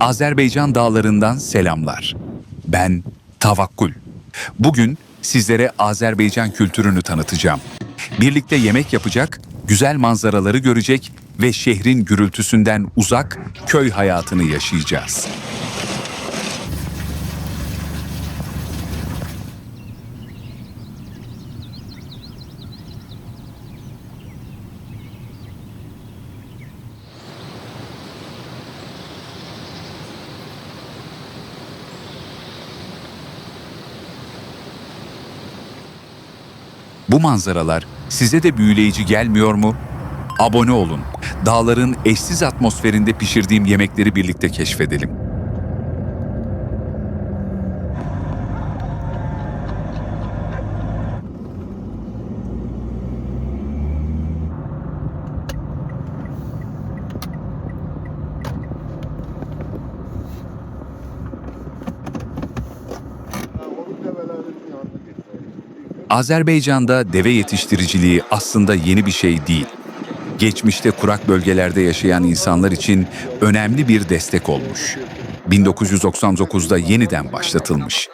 Azerbaycan dağlarından selamlar. Ben Tavakkul. Bugün sizlere Azerbaycan kültürünü tanıtacağım. Birlikte yemek yapacak, güzel manzaraları görecek ve şehrin gürültüsünden uzak köy hayatını yaşayacağız. Bu manzaralar size de büyüleyici gelmiyor mu? Abone olun. Dağların eşsiz atmosferinde pişirdiğim yemekleri birlikte keşfedelim. Azerbaycan'da deve yetiştiriciliği aslında yeni bir şey değil. Geçmişte kurak bölgelerde yaşayan insanlar için önemli bir destek olmuş. 1999'da yeniden başlatılmış.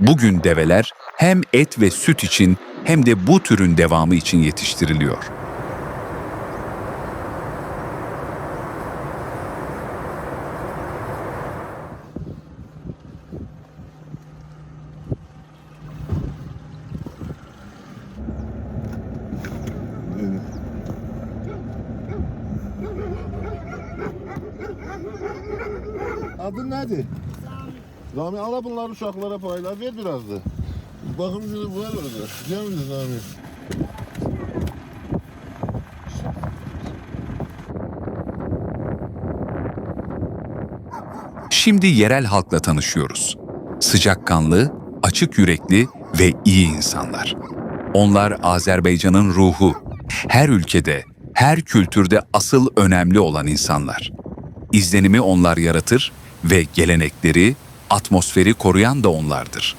Bugün develer hem et ve süt için hem de bu türün devamı için yetiştiriliyor. Adın nedir? Rami ala bunları uşaklara payla ver biraz da. Bakın şunu var orada. Değil mi Rami? Şimdi yerel halkla tanışıyoruz. Sıcakkanlı, açık yürekli ve iyi insanlar. Onlar Azerbaycan'ın ruhu. Her ülkede, her kültürde asıl önemli olan insanlar. İzlenimi onlar yaratır ve gelenekleri, atmosferi koruyan da onlardır.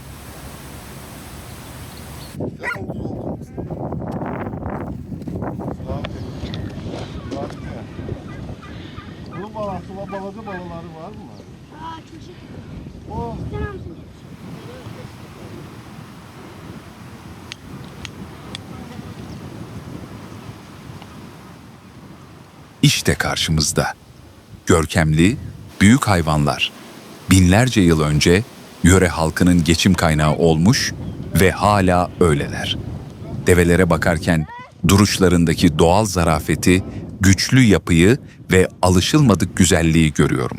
İşte karşımızda. Görkemli, büyük hayvanlar. Binlerce yıl önce yöre halkının geçim kaynağı olmuş ve hala öyleler. Develere bakarken duruşlarındaki doğal zarafeti, güçlü yapıyı ve alışılmadık güzelliği görüyorum.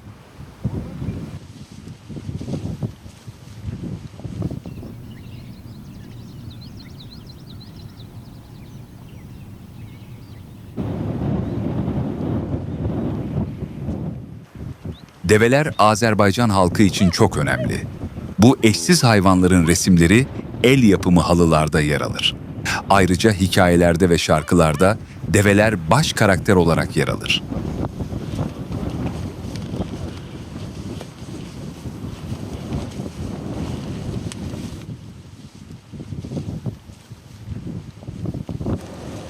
Develer Azerbaycan halkı için çok önemli. Bu eşsiz hayvanların resimleri el yapımı halılarda yer alır. Ayrıca hikayelerde ve şarkılarda develer baş karakter olarak yer alır.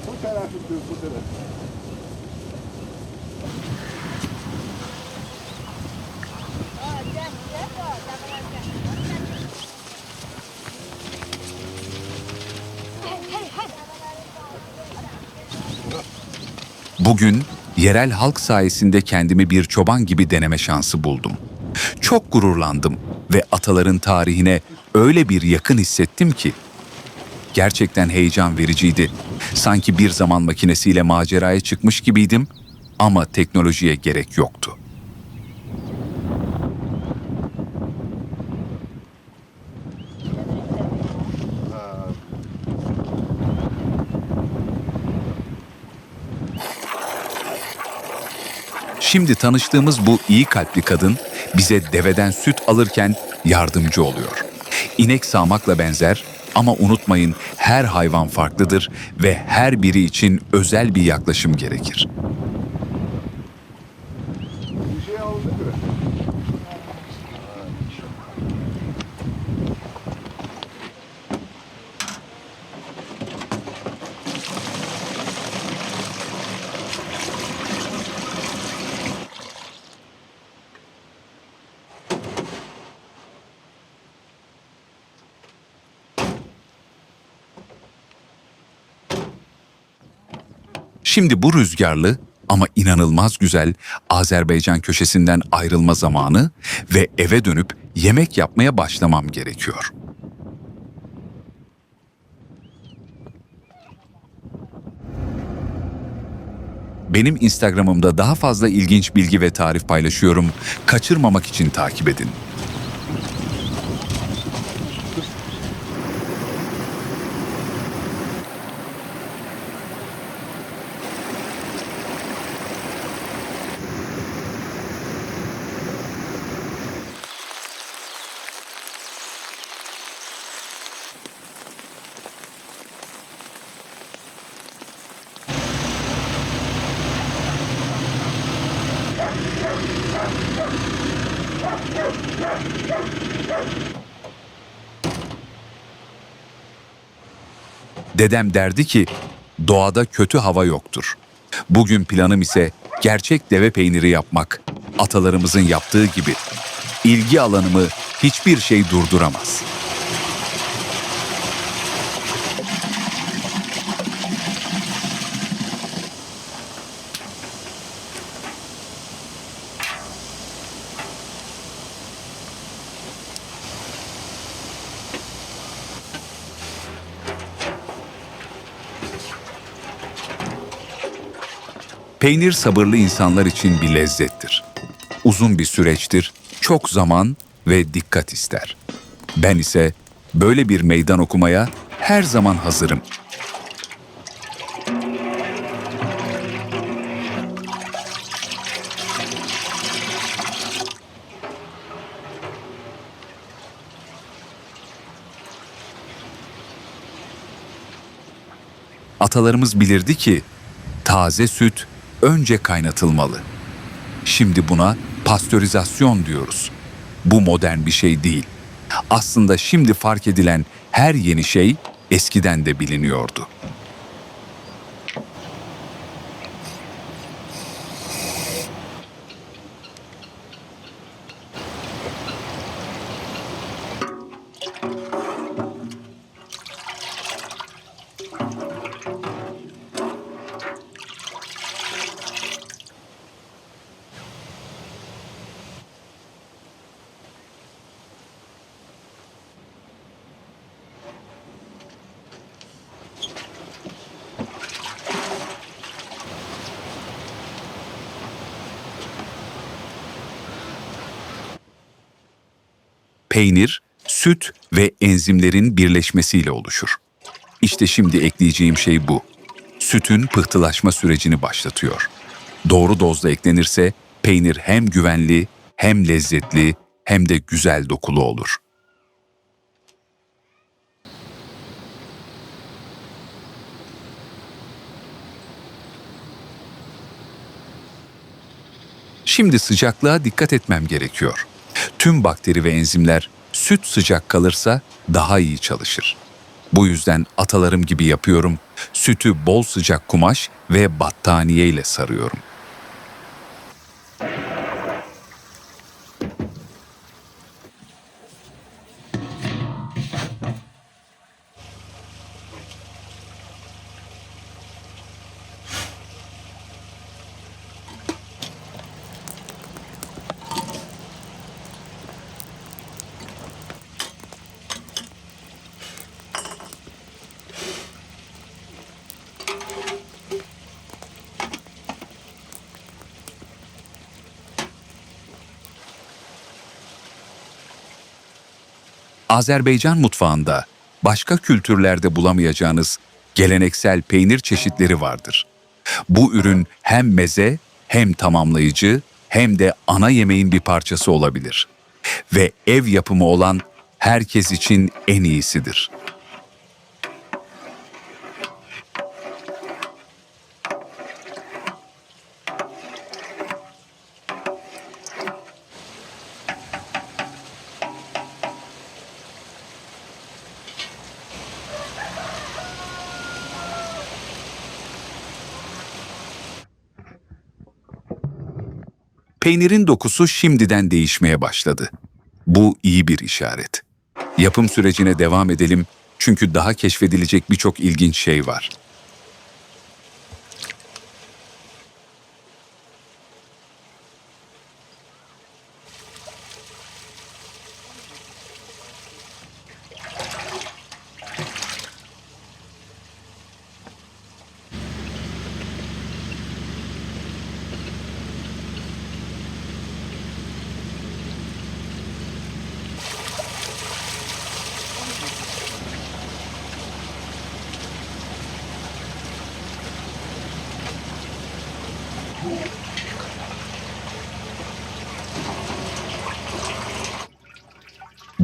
bu tarafı bu taraf. Bugün yerel halk sayesinde kendimi bir çoban gibi deneme şansı buldum. Çok gururlandım ve ataların tarihine öyle bir yakın hissettim ki. Gerçekten heyecan vericiydi. Sanki bir zaman makinesiyle maceraya çıkmış gibiydim ama teknolojiye gerek yoktu. Şimdi tanıştığımız bu iyi kalpli kadın bize deveden süt alırken yardımcı oluyor. İnek sağmakla benzer ama unutmayın her hayvan farklıdır ve her biri için özel bir yaklaşım gerekir. Bir şey aldı mı? Şimdi bu rüzgarlı ama inanılmaz güzel Azerbaycan köşesinden ayrılma zamanı ve eve dönüp yemek yapmaya başlamam gerekiyor. Benim Instagram'ımda daha fazla ilginç bilgi ve tarif paylaşıyorum. Kaçırmamak için takip edin. Dedem derdi ki doğada kötü hava yoktur. Bugün planım ise gerçek deve peyniri yapmak. Atalarımızın yaptığı gibi. İlgi alanımı hiçbir şey durduramaz. Peynir sabırlı insanlar için bir lezzettir. Uzun bir süreçtir, çok zaman ve dikkat ister. Ben ise böyle bir meydan okumaya her zaman hazırım. Atalarımız bilirdi ki taze süt önce kaynatılmalı. Şimdi buna pastörizasyon diyoruz. Bu modern bir şey değil. Aslında şimdi fark edilen her yeni şey eskiden de biliniyordu. Peynir, süt ve enzimlerin birleşmesiyle oluşur. İşte şimdi ekleyeceğim şey bu. Sütün pıhtılaşma sürecini başlatıyor. Doğru dozda eklenirse peynir hem güvenli, hem lezzetli, hem de güzel dokulu olur. Şimdi sıcaklığa dikkat etmem gerekiyor. Tüm bakteri ve enzimler süt sıcak kalırsa daha iyi çalışır. Bu yüzden atalarım gibi yapıyorum. Sütü bol sıcak kumaş ve battaniye ile sarıyorum. Azerbaycan mutfağında başka kültürlerde bulamayacağınız geleneksel peynir çeşitleri vardır. Bu ürün hem meze hem tamamlayıcı hem de ana yemeğin bir parçası olabilir. Ve ev yapımı olan herkes için en iyisidir. Peynirin dokusu şimdiden değişmeye başladı. Bu iyi bir işaret. Yapım sürecine devam edelim çünkü daha keşfedilecek birçok ilginç şey var.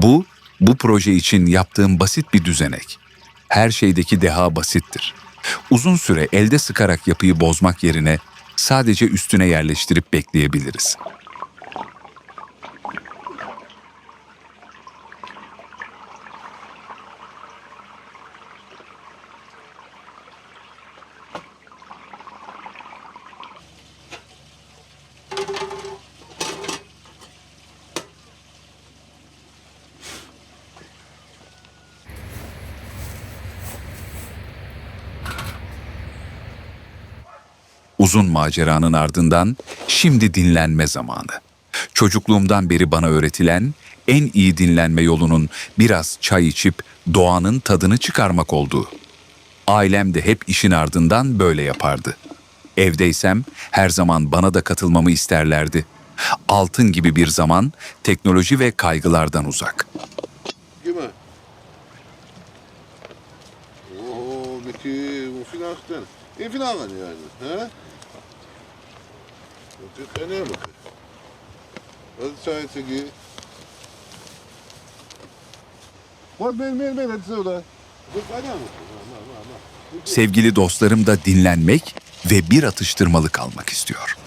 Bu, bu proje için yaptığım basit bir düzenek. Her şeydeki deha basittir. Uzun süre elde sıkarak yapıyı bozmak yerine sadece üstüne yerleştirip bekleyebiliriz. Uzun maceranın ardından şimdi dinlenme zamanı. Çocukluğumdan beri bana öğretilen en iyi dinlenme yolunun biraz çay içip doğanın tadını çıkarmak olduğu. Ailem de hep işin ardından böyle yapardı. Evdeysem her zaman bana da katılmamı isterlerdi. Altın gibi bir zaman teknoloji ve kaygılardan uzak. Oo, peki bu. İyi filan var yani. He? Sevgili dostlarım da dinlenmek ve bir atıştırmalık almak istiyor.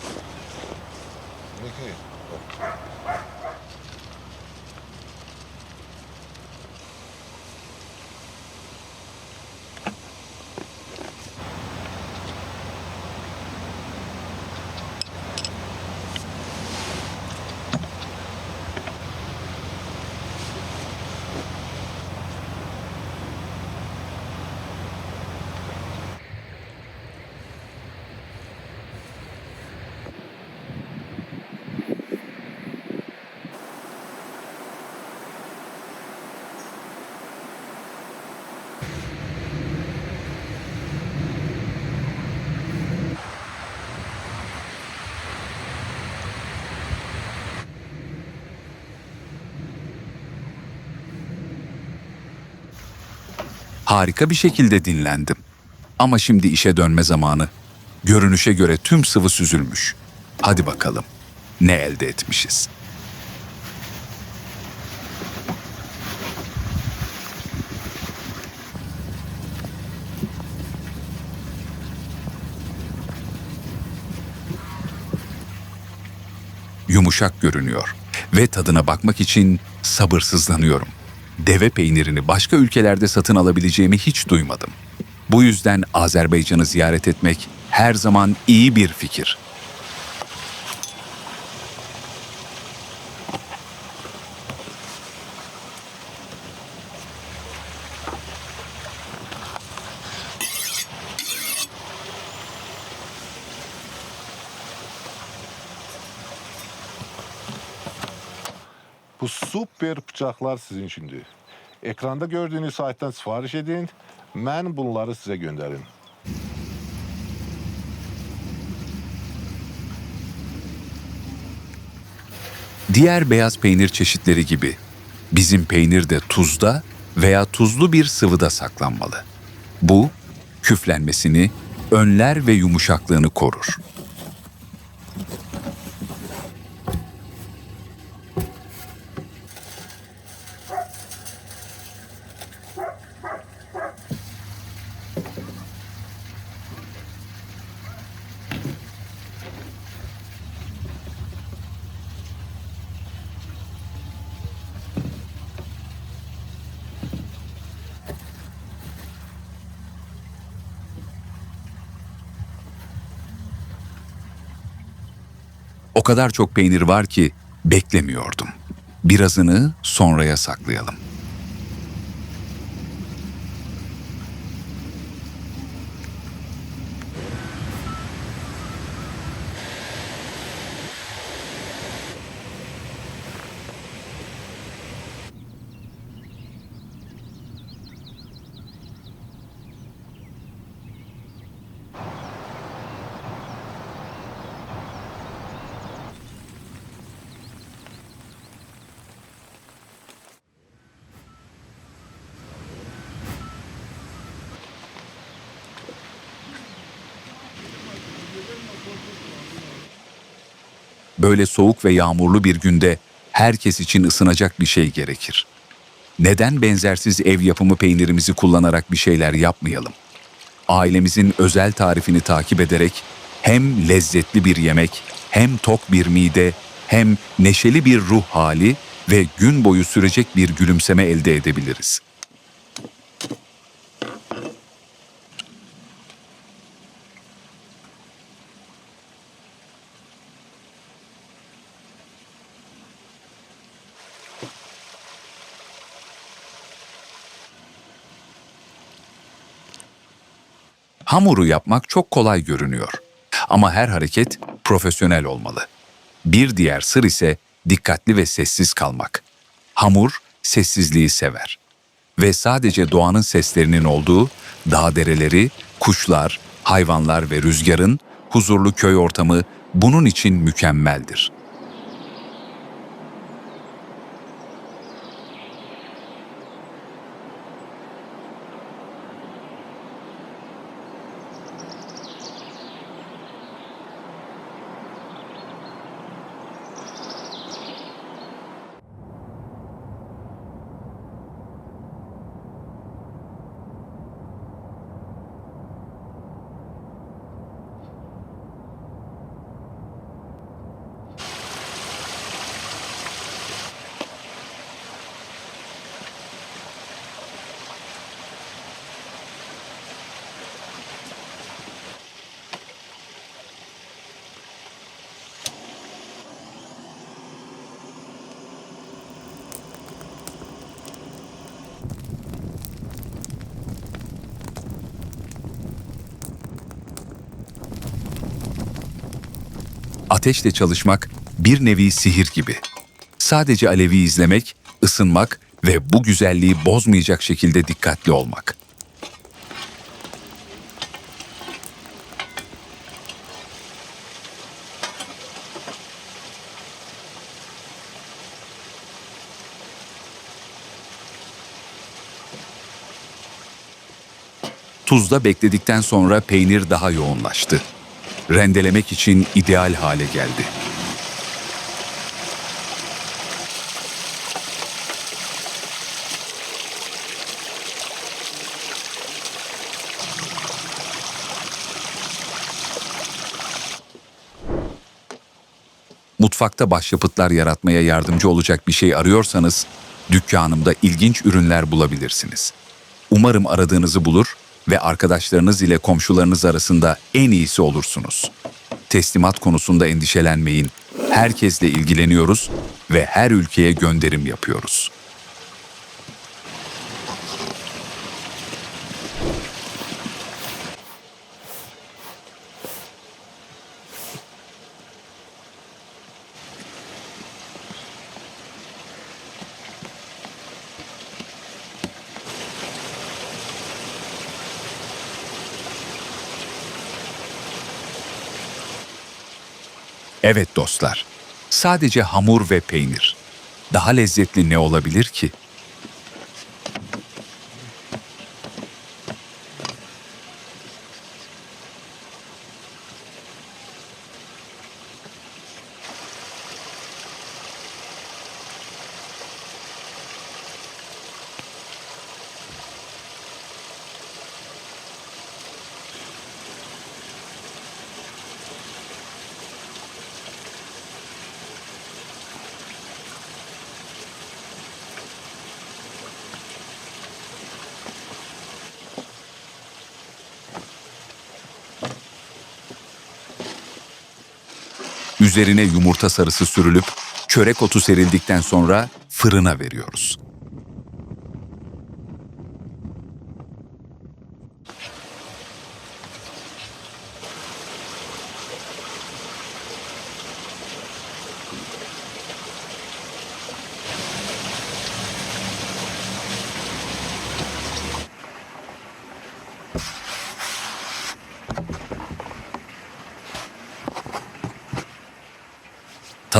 Harika bir şekilde dinlendim. Ama şimdi işe dönme zamanı. Görünüşe göre tüm sıvı süzülmüş. Hadi bakalım. Ne elde etmişiz? Yumuşak görünüyor ve tadına bakmak için sabırsızlanıyorum. Deve peynirini başka ülkelerde satın alabileceğimi hiç duymadım. Bu yüzden Azerbaycan'ı ziyaret etmek her zaman iyi bir fikir. Bu süper bıçaklar sizin şimdi. Ekranda gördüğünüz site'den sipariş edin. Ben bunları size gönderin. Diğer beyaz peynir çeşitleri gibi bizim peynir de tuzda veya tuzlu bir sıvıda saklanmalı. Bu küflenmesini önler ve yumuşaklığını korur. O kadar çok peynir var ki beklemiyordum. Birazını sonraya saklayalım. Böyle soğuk ve yağmurlu bir günde herkes için ısınacak bir şey gerekir. neden benzersiz ev yapımı peynirimizi kullanarak bir şeyler yapmayalım? Ailemizin özel tarifini takip ederek hem lezzetli bir yemek, hem tok bir mide, hem neşeli bir ruh hali ve gün boyu sürecek bir gülümseme elde edebiliriz. Hamuru yapmak çok kolay görünüyor. Ama her hareket profesyonel olmalı. Bir diğer sır ise dikkatli ve sessiz kalmak. Hamur sessizliği sever. Ve sadece doğanın seslerinin olduğu dağ dereleri, kuşlar, hayvanlar ve rüzgarın huzurlu köy ortamı bunun için mükemmeldir. Ateşle çalışmak bir nevi sihir gibi. Sadece alevi izlemek, ısınmak ve bu güzelliği bozmayacak şekilde dikkatli olmak. Tuzda bekledikten sonra peynir daha yoğunlaştı. Rendelemek için ideal hale geldi. Mutfakta başyapıtlar yaratmaya yardımcı olacak bir şey arıyorsanız dükkanımda ilginç ürünler bulabilirsiniz. Umarım aradığınızı bulur ve arkadaşlarınız ile komşularınız arasında en iyisi olursunuz. Teslimat konusunda endişelenmeyin. Herkesle ilgileniyoruz ve her ülkeye gönderim yapıyoruz. Evet dostlar, sadece hamur ve peynir. Daha lezzetli ne olabilir ki? Üzerine yumurta sarısı sürülüp çörek otu serildikten sonra fırına veriyoruz.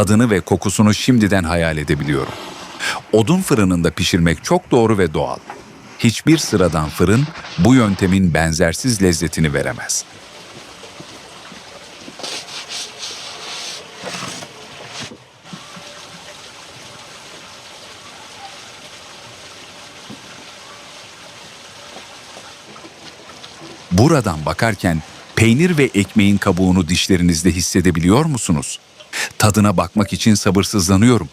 tadını ve kokusunu şimdiden hayal edebiliyorum. Odun fırınında pişirmek çok doğru ve doğal. Hiçbir sıradan fırın bu yöntemin benzersiz lezzetini veremez. Buradan bakarken peynir ve ekmeğin kabuğunu dişlerinizde hissedebiliyor musunuz? Tadına bakmak için sabırsızlanıyorum.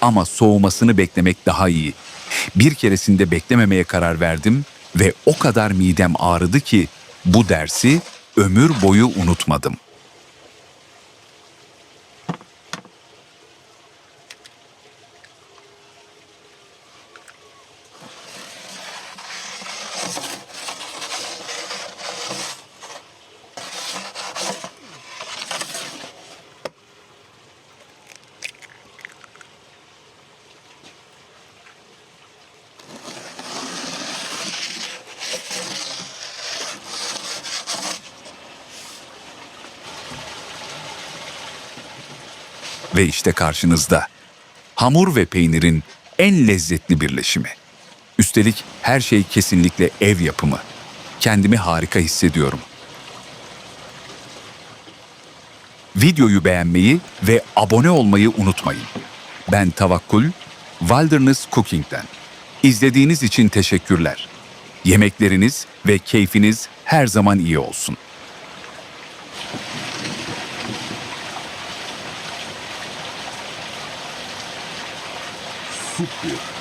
Ama soğumasını beklemek daha iyi. Bir keresinde beklememeye karar verdim ve o kadar midem ağrıdı ki bu dersi ömür boyu unutmadım. Ve işte karşınızda hamur ve peynirin en lezzetli birleşimi. Üstelik her şey kesinlikle ev yapımı. Kendimi harika hissediyorum. Videoyu beğenmeyi ve abone olmayı unutmayın. Ben Tavakkul, Wilderness Cooking'den. İzlediğiniz için teşekkürler. Yemekleriniz ve keyfiniz her zaman iyi olsun. Super.